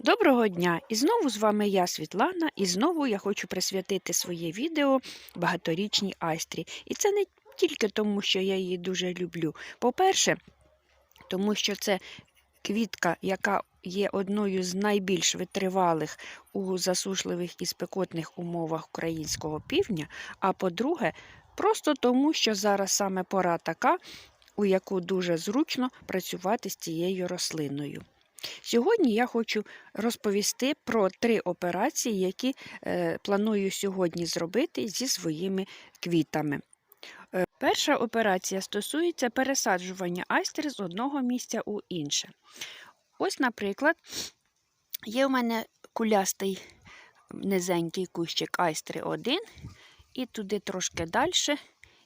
Доброго дня! І знову з вами я, Світлана, і знову я хочу присвятити своє відео багаторічній айстрі. І це не тільки тому, що я її дуже люблю. По-перше, тому що це квітка, яка є одною з найбільш витривалих у засушливих і спекотних умовах українського півдня. А по-друге, просто тому, що зараз саме пора така, у яку дуже зручно працювати з цією рослиною. Сьогодні я хочу розповісти про три операції, які е, планую сьогодні зробити зі своїми квітами. Е, перша операція стосується пересаджування айстер з одного місця у інше. Ось, наприклад, є у мене кулястий низенький кущик айстри 1, і туди трошки далі,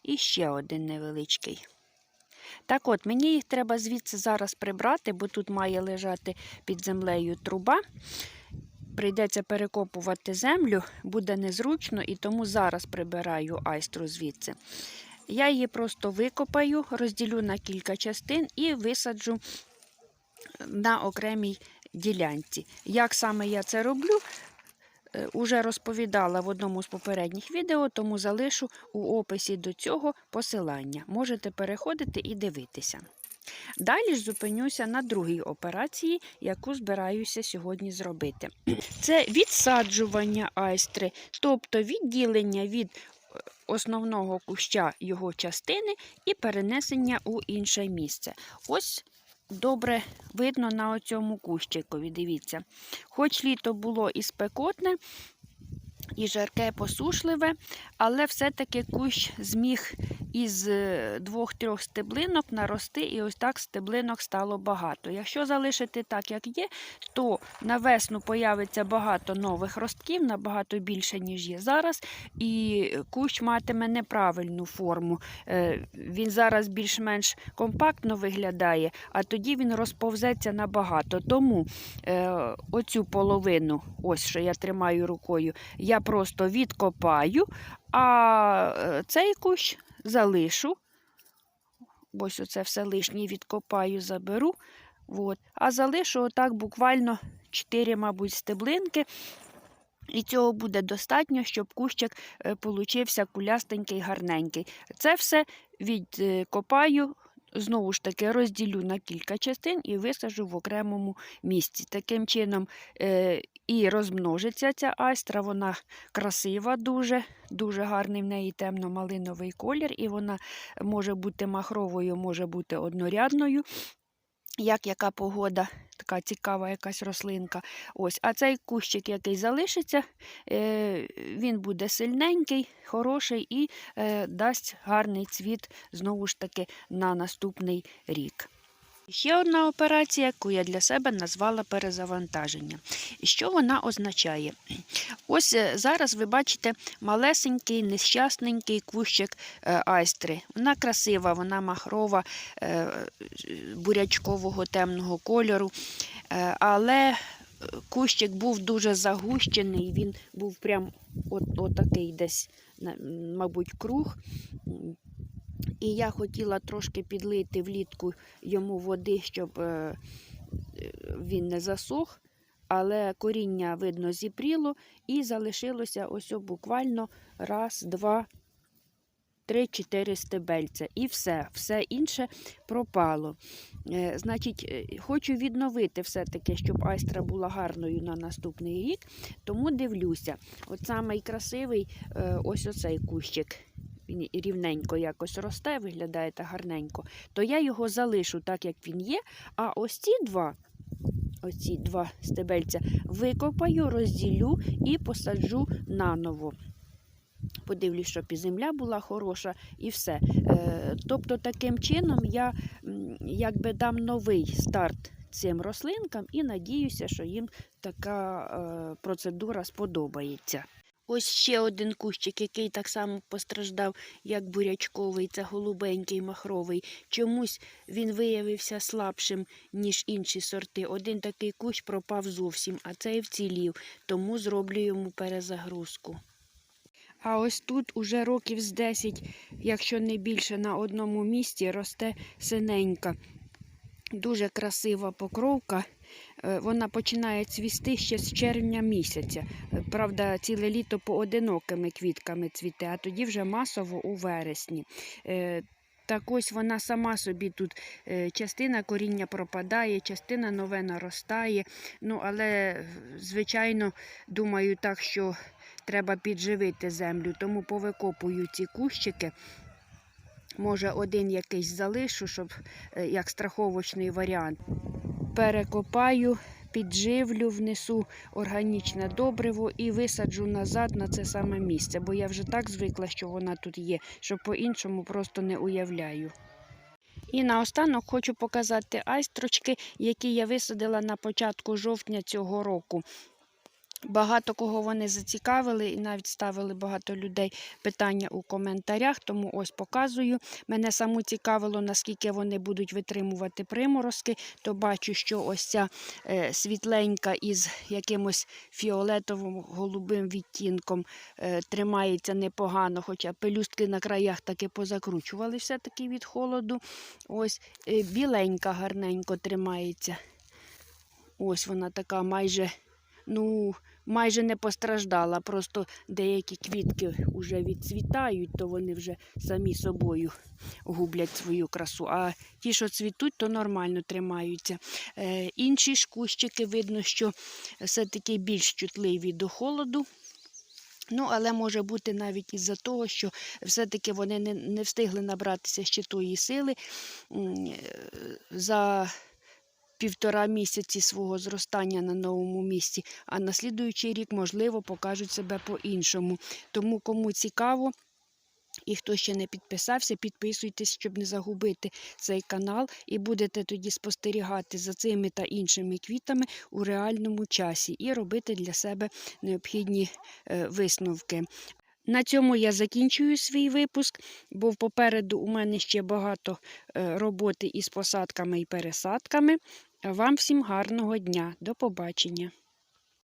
і ще один невеличкий. Так от, мені їх треба звідси зараз прибрати, бо тут має лежати під землею труба. Прийдеться перекопувати землю, буде незручно, і тому зараз прибираю айстру звідси. Я її просто викопаю, розділю на кілька частин і висаджу на окремій ділянці. Як саме я це роблю, уже розповідала в одному з попередніх відео, тому залишу у описі до цього посилання. Можете переходити і дивитися. Далі ж зупинюся на другій операції, яку збираюся сьогодні зробити. Це відсаджування айстри, тобто відділення від е, основного куща його частини і перенесення у інше місце. Ось добре видно на цьому кущикові. Дивіться, хоч літо було і спекотне, і жарке посушливе, але все-таки кущ зміг із е, двох-трьох стеблинок нарости, і ось так стеблинок стало багато. Якщо залишити так, як є, то на весну появиться багато нових ростків, набагато більше, ніж є зараз, і кущ матиме неправильну форму. Е, Він зараз більш-менш компактно виглядає, а тоді він розповзеться набагато. Тому е, оцю половину, ось що я тримаю рукою, я просто відкопаю, а цей кущ залишу. Ось оце все лишнє відкопаю, заберу. От. А залишу отак буквально 4, мабуть, стеблинки. І цього буде достатньо, щоб кущик е, получився кулястенький, гарненький. Це все відкопаю, знову ж таки розділю на кілька частин і висажу в окремому місці. Таким чином е, і розмножиться ця айстра, вона красива, дуже, дуже гарний в неї темно-малиновий колір, і вона може бути махровою, може бути однорядною. Як яка погода, така цікава якась рослинка. Ось, А цей кущик, який залишиться, е, він буде сильненький, хороший і е, дасть гарний цвіт знову ж таки на наступний рік. Ще одна операція, яку я для себе назвала перезавантаження. Що вона означає? Ось е, зараз ви бачите малесенький, нещасненький кущик е, айстри. Вона красива, вона махрова, е, бурячкового темного кольору. Але кущик був дуже загущений, він був прям от, отакий десь, мабуть, круг. І я хотіла трошки підлити влітку йому води, щоб е, е, він не засох, але коріння, видно, зіпріло, і залишилося ось буквально раз, два, три-чотири стебельця. І все, все інше пропало. Е, Значить, хочу відновити все-таки, щоб айстра була гарною на наступний рік, тому дивлюся. От самий красивий ось оцей кущик він рівненько якось росте, виглядає та гарненько, то я його залишу так, як він є. А ось ці два, ось ці два стебельця викопаю, розділю і посаджу наново. Подивлюсь, щоб і земля була хороша, і все. Е, тобто, таким чином я якби дам новий старт цим рослинкам і надіюся, що їм така е, процедура сподобається. Ось ще один кущик, який так само постраждав, як бурячковий, це голубенький махровий. Чомусь він виявився слабшим, ніж інші сорти. Один такий кущ пропав зовсім, а цей вцілів, тому зроблю йому перезагрузку. А ось тут уже років з 10, якщо не більше, на одному місці росте синенька. Дуже красива покровка. Е, Вона починає цвісти ще з червня місяця. Е, Правда, ціле літо поодинокими квітками цвіте, а тоді вже масово у вересні. Е, Так ось вона сама собі тут частина коріння пропадає, частина нове наростає. Ну, але, звичайно, думаю так, що треба підживити землю, тому повикопую ці кущики. Може, один якийсь залишу, щоб як страховочний варіант. Перекопаю, підживлю, внесу органічне добриво і висаджу назад на це саме місце, бо я вже так звикла, що вона тут є, що по-іншому просто не уявляю. І наостанок хочу показати айстрочки, які я висадила на початку жовтня цього року. Багато кого вони зацікавили, і навіть ставили багато людей питання у коментарях, тому ось показую. Мене саму цікавило, наскільки вони будуть витримувати приморозки, то бачу, що ось ця е, світленька із якимось фіолетовим голубим відтінком е, тримається непогано, хоча пелюстки на краях таки позакручували все-таки від холоду. Ось е, біленька гарненько тримається. Ось вона така майже, ну, майже не постраждала. Просто деякі квітки вже відцвітають, то вони вже самі собою гублять свою красу. А ті, що цвітуть, то нормально тримаються. Е, інші ж кущики видно, що все-таки більш чутливі до холоду. Ну, але може бути навіть із-за того, що все-таки вони не, не встигли набратися ще тої сили. Е, За півтора місяці свого зростання на новому місці, а на слідуючий рік, можливо, покажуть себе по-іншому. Тому, кому цікаво, і хто ще не підписався, підписуйтесь, щоб не загубити цей канал, і будете тоді спостерігати за цими та іншими квітами у реальному часі і робити для себе необхідні е, висновки. На цьому я закінчую свій випуск, бо попереду у мене ще багато е, роботи із посадками і пересадками. Вам всім гарного дня. До побачення.